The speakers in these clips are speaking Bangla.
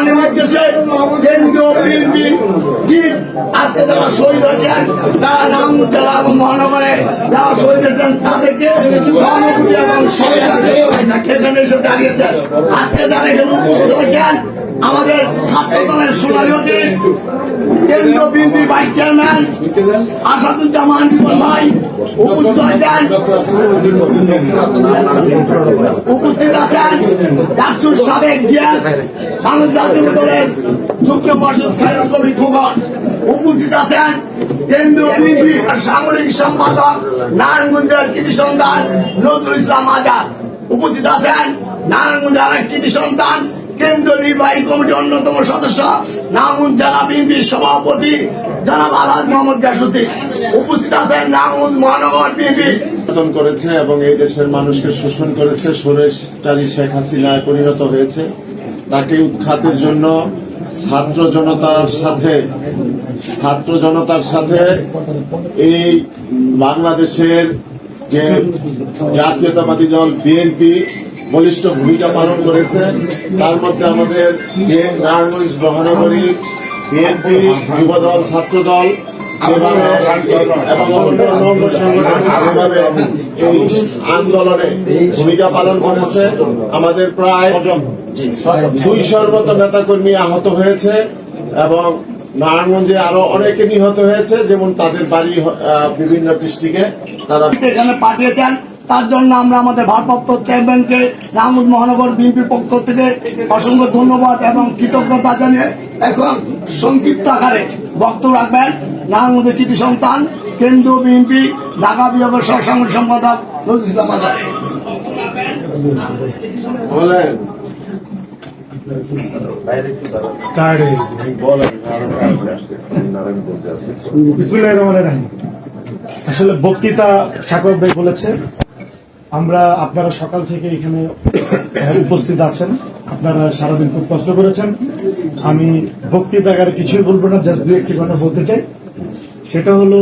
তারা বিএনপি ঠিক আজকে যারা শহীদ হয়েছেন, তারা নাম এবং মহানগরে যারা শহীদ হয়েছেন, তাদেরকে সহানুভূতি এবং দাঁড়িয়েছেন আজকে যারা এখানে উপস্থিত হয়েছেন, আমাদের ছাত্র সোনালী চেয়ারম্যান আসাদুজ্জামান উপস্থিত হয়েছেন। উপস্থিত সাবেক জিয়াস বাংলাদেশ জাতীয় দলের যুক্ত পর্ষদ খায়রুল কবির খোকন উপস্থিত আছেন। কেন্দ্রীয় বিএনপি সামরিক সম্পাদক নারায়ণগঞ্জের কৃতি সন্তান নজরুল ইসলাম আজাদ উপস্থিত আছেন। নারায়ণগঞ্জের কৃতি সন্তান, কেন্দ্রীয় নির্বাহী কমিটির অন্যতম সদস্য নামুন জেলা বিএনপির সভাপতি জনাব আলহাজ মোহাম্মদ গাসুদ্দিন উপস্থিত করেছে এবং এই দেশের মানুষকে শোষণ করেছে। সুরেশচারী শেখ হাসিনায় পরিণত হয়েছে। তাকে উৎখাতের জন্য ছাত্র জনতার সাথে, ছাত্র জনতার সাথে এই বাংলাদেশের যে জাতীয়তাবাদী দল বিএনপি বলিষ্ঠ ভূমিকা পালন করেছে, তার মধ্যে আমাদের নারায়ণগঞ্জ মহানগরী বিএনপি যুবদল, ছাত্রদল যেভাবে এবং অন্যান্য সংগঠন যেভাবে এই আন্দোলনে ভূমিকা পালন করেছে আমাদের প্রায় দুইশোর মতো নেতাকর্মী আহত হয়েছে এবং নারায়ণগঞ্জে আরও অনেকে নিহত হয়েছে যেমন তাদের বাড়ি বিভিন্ন ডিস্ট্রিক্টে তারা এখানে পাঠিয়েছেন তার জন্য আমরা আমাদের ভারপ্রাপ্ত চেয়ারম্যানকে রামুদ মহানগর বিএনপির পক্ষ থেকে অসংখ্য ধন্যবাদ এবং কৃতজ্ঞতা জানিয়ে এখন সংক্ষিপ্ত আকারে বক্তব্য রাখবেন। নারায়ণগঞ্জের কৃতি সন্তান কেন্দ্রীয় বিএনপি ঢাকা বিভাগের সহ সাংগঠনিক সম্পাদক নজরুল ইসলাম আজাদ। বলেন। আসলে বক্তৃতা সাকর ভাই বলেছে আমরা আপনারা সকাল থেকে এখানে উপস্থিত আছেন। আপনারা সারাদিন খুব কষ্ট করেছেন। আমি বক্তৃতাগারে কিছুই বলব না, জাস্ট দু একটি কথা বলতে চাই। সেটা হলো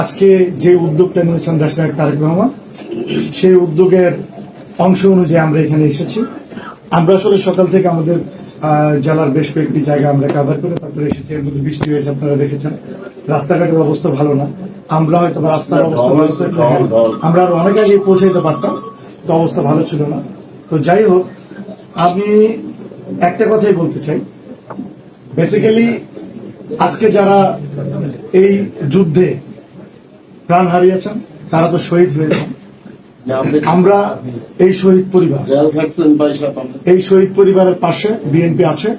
আজকে যে উদ্যোগটা নিয়েছেন দেশনায়ক তারেক রহমান, সেই উদ্যোগের অংশ অনুযায়ী আমরা এখানে এসেছি। আমরা আসলে সকাল থেকে আমাদের জেলার বেশ কয়েকটি জায়গা আমরা কাভার করে, তারপরে এসেছি। এর মধ্যে বৃষ্টি হয়েছে, আপনারা দেখেছেন। রাস্তাঘাটের অবস্থা ভালো না। আমরা হয়তো রাস্তার অবস্থা ভালো ছিল ঢল। আমরা আরও অনেক আগে পৌঁছাইতে পারতাম তো অবস্থা ভালো ছিল না। তো যাই হোক আমি একটা কথাই বলতে চাই। বেসিক্যালি আজকে যারা এই যুদ্ধে প্রাণ হারিয়েছেন তারা তো শহীদ হয়েছেন। আমরা এই শহীদ পরিবার এই শহীদ পরিবারের পাশে বিএনপি আছে।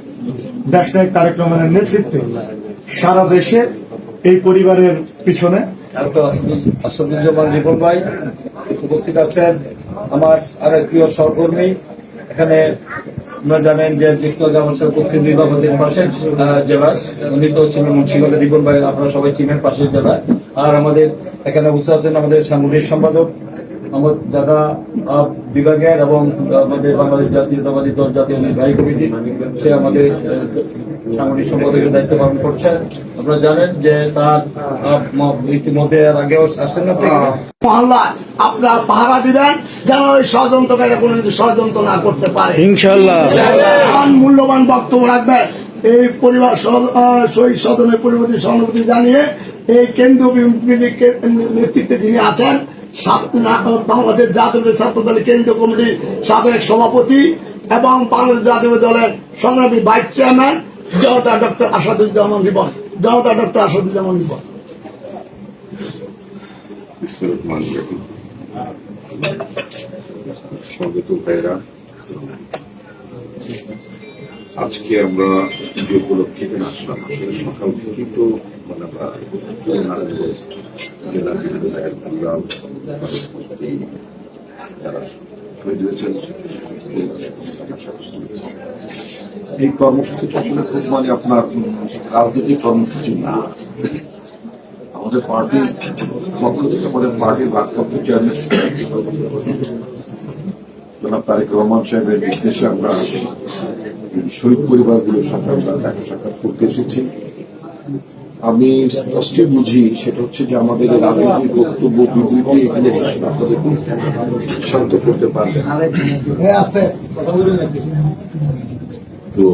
দেশনায়ক তারেক রহমানের নেতৃত্বে সারা দেশে এই পরিবারের পিছনে ডক্টর আসাদুজ্জামান রিপন ভাই উপস্থিত আছেন আমার আরেক প্রিয় সহকর্মী। এখানে আপনারা জানেন যে যুক্ত জামাসের পক্ষে নির্বাচনের পাশে জেলার উনি তো ছিলেন মুন্সিগঞ্জের রিপন ভাই, আপনারা সবাই চিনেন পাশের জেলা। আর আমাদের এখানে বসে আছেন আমাদের সাংগঠনিক সম্পাদক আমার দাদা বিভাগের এবং আমাদের বাংলাদেশ জাতীয়তাবাদী দল জাতীয় নির্বাহী কমিটি সে আমাদের সাংগঠনিক সম্পাদকের দায়িত্ব পালন করছেন আপনারা জানেন যে তার ইতিমধ্যে আগেও আসছেন মহল্লা আপনারা পাহারা দিবেন যেন ওই ষড়যন্ত্রকারীরা কোনো কিছু ষড়যন্ত্র না করতে পারে। ইনশাল্লাহ মূল্যবান বক্তব্য রাখবেন এই পরিবার শহীদ সদনের পরিবর্তী সহানুভূতি জানিয়ে এই কেন্দ্রীয় নেতৃত্বে যিনি আছেন বাংলাদেশ জাতীয় ছাত্র দলের কেন্দ্রীয় কমিটির সাবেক সভাপতি এবং বাংলাদেশ জাতীয় দলের সংগ্রামী ভাইস চেয়ারম্যান জনতা ডক্টর আসাদুজ্জামান রিবন জনতা ডক্টর আসাদুজ্জামান রিবন. স্বাগত ভাইরা আজকে আমরা যে উপলক্ষে এখানে আসলাম, আসলে সকাল থেকেই তো মানে আমরা নারায়ণগঞ্জ জেলার বিভিন্ন জায়গায় ঘুরলাম যারা শহীদ হয়েছেন, এই কর্মসূচিটা আসলে খুব মানে আপনার রাজনৈতিক কর্মসূচি না। আমাদের পার্টির পক্ষ থেকে, আমাদের পার্টির ভারপ্রাপ্ত চেয়ারম্যান তারেক রহমান সাহেবের নির্দেশে আমরা শহীদ পরিবারগুলোর সাথে আমরা দেখা সাক্ষাৎ করতে এসেছি। আমি স্পষ্ট বুঝি সেটা হচ্ছে যে আমাদের রাজনৈতিক বক্তব্য বিবৃতি এখানে শান্ত করতে পারবে। তো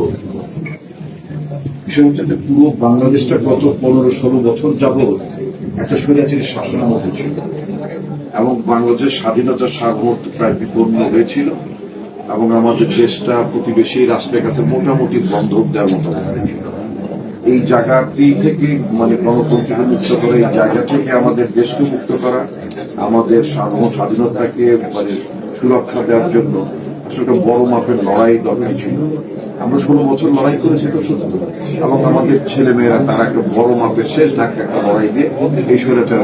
বিষয় হচ্ছে যে পুরো বাংলাদেশটা গত পনেরো ষোলো বছর যাবৎ একটা স্বৈরাচারী শাসনের মধ্যে ছিল। এবং বাংলাদেশের স্বাধীনতার সার্বভৌমত্ব প্রায় বিপন্ন হয়েছিল। এবং আমাদের দেশটা, প্রতিবেশী রাষ্ট্রের কাছে মোটামুটি বন্ধক দেওয়ার মতো এই জায়গাটি থেকে মানে গণতন্ত্রকে মুক্ত করা, এই জায়গা থেকে আমাদের দেশকে মুক্ত করা, আমাদের সার্বভৌম স্বাধীনতাকে মানে সুরক্ষা দেওয়ার জন্য আসলে বড় মাপের লড়াই দরকার ছিল। আমরা ষোলো বছর লড়াই করেছি এটা সত্য। এবং আমাদের ছেলেমেয়েরা, তারা একটা বড় মাপের শেষ ধাক্কা একটা লড়াই দিয়ে এই স্বৈরাচার